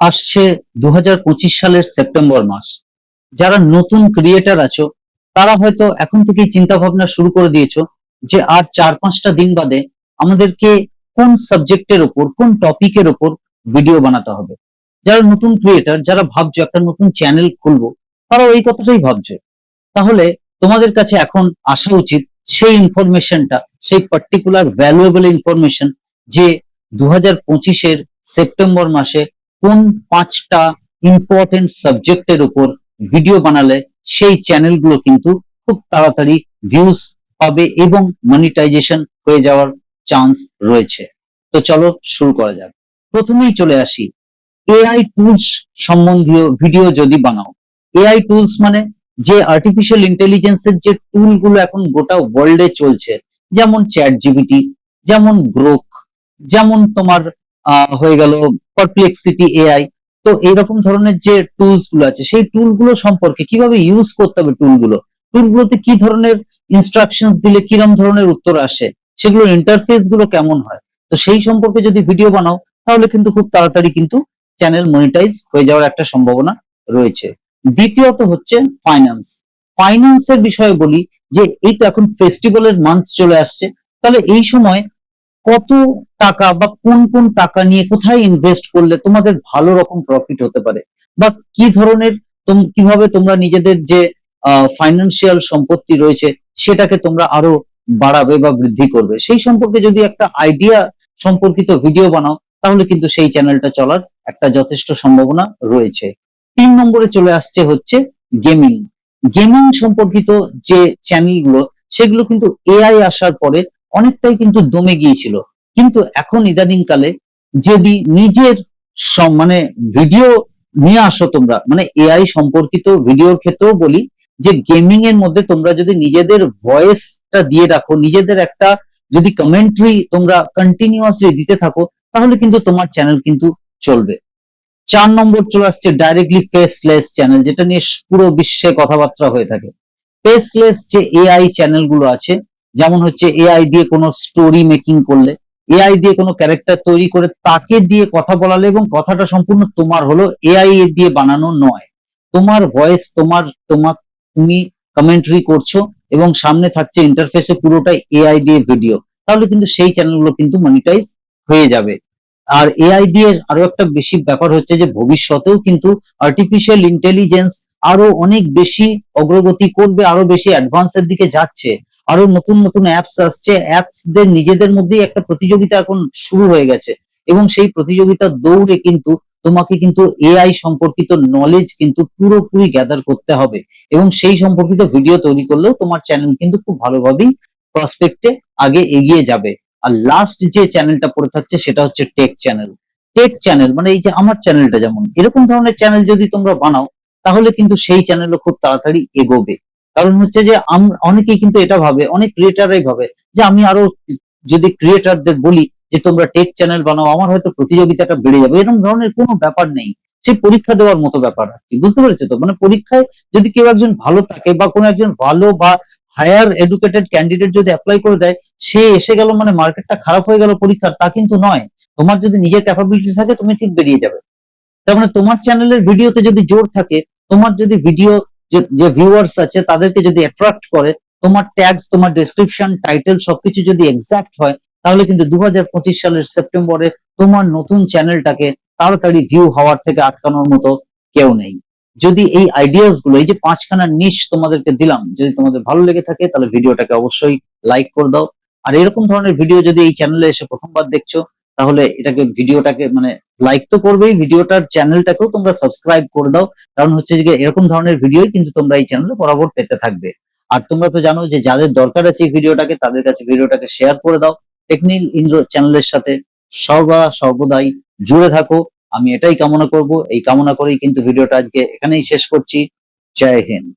আসছে দু হাজার পঁচিশ সালের সেপ্টেম্বর মাস। যারা নতুন ক্রিয়েটার আছো, তারা হয়তো এখন থেকেই চিন্তা ভাবনা শুরু করে দিয়েছ যে আর চার পাঁচটা দিন বাদে আমাদেরকে কোন সাবজেক্টের ওপর, কোন টপিকের ওপর ভিডিও বানাতে হবে। যারা নতুন ক্রিয়েটার যারা ভাবছ একটা নতুন চ্যানেল খুলবো, তারাও এই কথাটাই ভাবছ। তাহলে তোমাদের কাছে এখন আসা উচিত সেই ইনফরমেশনটা সেই পার্টিকুলার ভ্যালুয়েবল ইনফরমেশন যে দু হাজার পঁচিশের সেপ্টেম্বর মাসে কোন পাঁচটা ইম্পর্টেন্ট সাবজেক্টের উপর ভিডিও বানালে সেই চ্যানেলগুলো কিন্তু খুব তাড়াতাড়ি ভিউজ পাবে এবং মনিটাইজেশন হয়ে যাওয়ার চান্স রয়েছে। তো চলো শুরু করা যাক। প্রথমেই চলে আসি। এআই টুলস সম্বন্ধীয় ভিডিও যদি বানাও। এআই টুলস মানে যে আর্টিফিশিয়াল ইন্টেলিজেন্সের যে টুলগুলো এখন গোটা ওয়ার্ল্ডে চলছে, যেমন চ্যাট জিবিটি যেমন গ্রোক যেমন তোমার হয়ে গেল পারপ্লেক্সিটি এআই তো এইরকম ধরনের যে টুলসগুলো আছে, সেই টুলগুলো সম্পর্কে কীভাবে ইউজ করতে হবে টুলগুলো? টুল গুলোতে কি ধরনের ইনস্ট্রাকশন দিলে কিরম ধরনের উত্তর আসে? সেগুলোর ইন্টারফেসগুলো কেমন হয়? তো সেই সম্পর্কে যদি ভিডিও বানাও, তাহলে কিন্তু খুব তাড়াতাড়ি কিন্তু চ্যানেল মনিটাইজ হয়ে যাওয়ার একটা সম্ভাবনা রয়েছে। দ্বিতীয়ত হচ্ছে ফাইন্যান্স ফাইন্যান্সের বিষয়ে বলি যে, এই তো এখন ফেস্টিভ্যালের মান্থ চলে আসছে। তাহলে এই সময় কত টাকা বা কোন কোন টাকা নিয়ে কোথায় ইনভেস্ট করলে তোমাদের ভালো রকম প্রফিট হতে পারে? বা কি ধরনের কীভাবে তোমরা নিজেদের যে ফাইন্যান্সিয়াল সম্পত্তি রয়েছে সেটাকে তোমরা আরও বাড়াবে বা বৃদ্ধি করবে? সেই সম্পর্কে যদি একটা আইডিয়া সম্পর্কিত ভিডিও বানাও, তাহলে কিন্তু সেই চ্যানেলটা চলার একটা যথেষ্ট সম্ভাবনা রয়েছে। তিন নম্বরে চলে আসছে হচ্ছে গেমিং গেমিং সম্পর্কিত যে চ্যানেলগুলো সেগুলো কিন্তু এআই আসার পরে অনেকটাই কিন্তু দমে গিয়েছিল। কিন্তু এখন ইদানিং কালে যদি নিজের মানে ভিডিও নিয়ে আসো তোমরা মানে এআই সম্পর্কিত ভিডিওর ক্ষেত্রেও বলি যে গেমিং এর মধ্যে তোমরা যদি নিজেদের ভয়েসটা দিয়ে রাখো, নিজেদের একটা যদি কমেন্ট্রি তোমরা কন্টিনিউয়াসলি দিতে থাকো, তাহলে কিন্তু তোমার চ্যানেল কিন্তু চলবে। চার নম্বর চলে আসছে ডাইরেক্টলি ফেসলেস চ্যানেল যেটা নিয়ে পুরো বিশ্বে কথাবার্তা হয়ে থাকে। ফেসলেস যে এআই চ্যানেলগুলো আছে যেমন হচ্ছে এআই দিয়ে কোনো স্টোরি মেকিং করলে এআই দিয়ে কোনো ক্যারেক্টার তৈরি করে তাকে দিয়ে কথা বলালে এবং কথাটা সম্পূর্ণ তোমার হলো এআই দিয়ে বানানো নয়। তোমার ভয়েস তোমার তোমার, তুমি কমেন্ট্রি করছ এবং সামনে থাকছে ইন্টারফেসে পুরোটাই এআই দিয়ে ভিডিও তাহলে কিন্তু সেই চ্যানেলগুলো কিন্তু মনিটাইজ হয়ে যাবে। আর এআই দিয়ে আরও একটা বেশি ব্যাপার হচ্ছে যে ভবিষ্যতেও কিন্তু আর্টিফিশিয়াল ইন্টেলিজেন্স আরও অনেক বেশি অগ্রগতি করবে, আরও বেশি অ্যাডভান্সের দিকে যাচ্ছে। আরও নতুন নতুন অ্যাপস আসছে। অ্যাপস দের নিজেদের মধ্যেই একটা প্রতিযোগিতা এখন শুরু হয়ে গেছে। এবং সেই প্রতিযোগিতার দৌড়ে কিন্তু তোমাকে কিন্তু এআই সম্পর্কিত নলেজ কিন্তু পুরোপুরি গ্যাদার করতে হবে। এবং সেই সম্পর্কিত ভিডিও তৈরি করলেও তোমার চ্যানেল কিন্তু খুব ভালোভাবেই প্রসপেক্টে আগে এগিয়ে যাবে। আর লাস্ট যে চ্যানেলটা পড়ে থাকছে সেটা হচ্ছে টেক চ্যানেল টেক চ্যানেল মানে এই যে আমার চ্যানেলটা যেমন, এরকম ধরনের চ্যানেল যদি তোমরা বানাও, তাহলে কিন্তু সেই চ্যানেলও খুব তাড়াতাড়ি এগোবে। কারণ হচ্ছে যে অনেকেই কিন্তু এটা ভাবে, অনেক ক্রিয়েটাররাই ভাবে যে আমি আরও যদি ক্রিয়েটারদের বলি যে তোমরা টেক চ্যানেল বানাও, আমার হয়তো প্রতিযোগিতাটা বেড়ে যাবে এরকম ধরনের কোনো ব্যাপার নেই। সে পরীক্ষা দেওয়ার মতো ব্যাপার আর কি, বুঝতে পেরেছ তো? মানে পরীক্ষায় যদি কেউ একজন ভালো থাকে বা কোনো একজন ভালো বা হায়ার এডুকেটেড ক্যান্ডিডেট যদি অ্যাপ্লাই করে দেয়, সে এসে গেল মানে মার্কেটটা খারাপ হয়ে গেল পরীক্ষার, তা কিন্তু নয়। তোমার যদি নিজের ক্যাপাবিলিটি থাকে, তুমি ঠিক বেরিয়ে যাবে। তার মানে তোমার চ্যানেলের ভিডিওতে যদি জোর থাকে, তোমার যদি ভিডিও যে ভিউয়ার্স আছে, তাদেরকে যদি অ্যাট্রাক্ট করে, তোমার ট্যাগস তোমার ডেসক্রিপশন টাইটেল সবকিছু যদি এক্সাক্ট হয়, তাহলে কিন্তু দু হাজার পঁচিশ সালের সেপ্টেম্বরে তোমার নতুন চ্যানেলটাকে তাড়াতাড়ি ভিউ হওয়ার থেকে আটকানোর মতো কেউ নেই। যদি এই আইডিয়াসগুলো, এই যে পাঁচখানা নিশ তোমাদেরকে দিলাম, যদি তোমাদের ভালো লেগে থাকে, তাহলে ভিডিওটাকে অবশ্যই লাইক করে দাও। আর এরকম ধরনের ভিডিও যদি এই চ্যানেলে এসে প্রথমবার দেখছ তাহলে এটাকে ভিডিওটাকে মানে লাইক তো করবেই, ভিডিওটার চ্যানেলটাকেও তোমরা সাবস্ক্রাইব করে দাও। কারণ হচ্ছে যে এরকম ধরনের ভিডিওই কিন্তু তোমরা এই চ্যানেলে বরাবর পেতে থাকবে। আর তোমরা তো জানো যে যাদের দরকার আছে এই ভিডিওটাকে, তাদের কাছে ভিডিওটাকে শেয়ার করে দাও। টেকনিক ইন্দ্র চ্যানেলের সাথে সর্বা সর্বদাই জুড়ে থাকো। আমি এটাই কামনা করব। এই কামনা করেই কিন্তু ভিডিওটা আজকে এখানেই শেষ করছি। জয় হিন্দ।